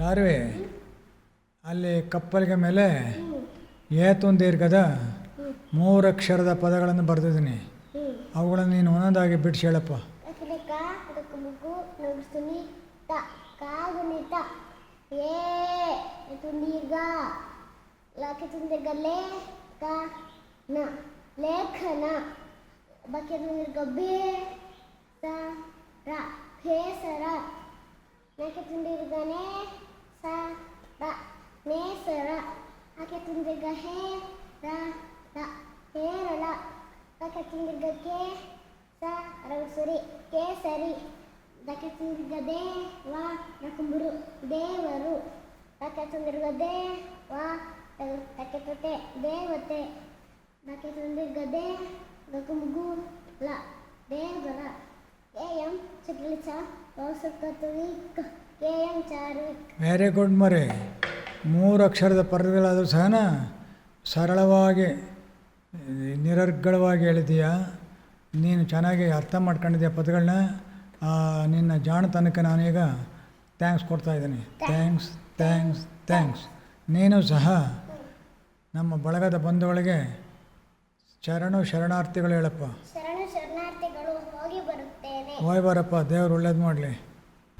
ಚಾರುವೆ, ಅಲ್ಲಿ ಕಪ್ಪಲಿಗೆ ಮೇಲೆ ಏತು ದೀರ್ಘದ ಮೂರು ಅಕ್ಷರದ ಪದಗಳನ್ನು ಬರೆದಿದ್ದೀನಿ. ಅವುಗಳನ್ನು ನೀನು ಒಂದೊಂದಾಗಿ ಬಿಡಿಸಿ ಹೇಳಪ್ಪ. ಲೇಖನ ಬಕ್ಕೆ ತುಂದಿರ್ಗ ಬೇ, ಸ, ರ ಹೇಸರ ನಾಕೆ ಸ ರ ನೇಸರ ಆಕೆ ತುಂದಿರ್ಗ ಹೇ ರ ರ ಹೇರಳ ಆಕೆ ತುಂದಿರ್ಗ ಕೆ ಸ ರವಿಸುರಿ ಕೇಸರಿ ದಕ್ಕೆ ತುಂದಿರ್ಗ ದೇ ವಾ ನಕುಂಬುರು ದೇವರು ದಕ್ಕೆ ತುಂದಿರ್ಗ ದೇ ವಾ ದಕ್ಕೆ ತೊಟ್ಟೆ ದೇವತೆ ದಕ್ಕೆ ತುಂದಿರ್ಗ ದೇ ಗಕುಂಬುಗು ಲ ದೇವರ K M ಚಿಕ್ಲಿಚ ಕೌಸುಕತುವಿಕ್ K M Charvik very good ಮರಿ ಅಕ್ಷರದ ಪದಗಳಾದರೂ ಸಹನ ಸರಳವಾಗಿ ನಿರರ್ಗಳವಾಗಿ ಹೇಳಿದೀಯ? ನೀನು ಚೆನ್ನಾಗಿ ಅರ್ಥ ಮಾಡ್ಕೊಂಡಿದ್ದೀಯ ಪದಗಳನ್ನ ನಿನ್ನ ಜಾಣತನಕ್ಕೆ ನಾನೀಗ ಥ್ಯಾಂಕ್ಸ್ ಕೊಡ್ತಾ ಇದ್ದೀನಿ. ಥ್ಯಾಂಕ್ಸ್ ಥ್ಯಾಂಕ್ಸ್ ಥ್ಯಾಂಕ್ಸ್ ನೀನು ಸಹ ನಮ್ಮ ಬಳಗದ ಬಂಧುಗಳಿಗೆ ಶರಣು ಶರಣಾರ್ಥಿಗಳು ಹೇಳಪ್ಪ. ಹೋಗಿ ಬಾರಪ್ಪ ದೇವ್ರು ಒಳ್ಳೇದು ಮಾಡಲಿ.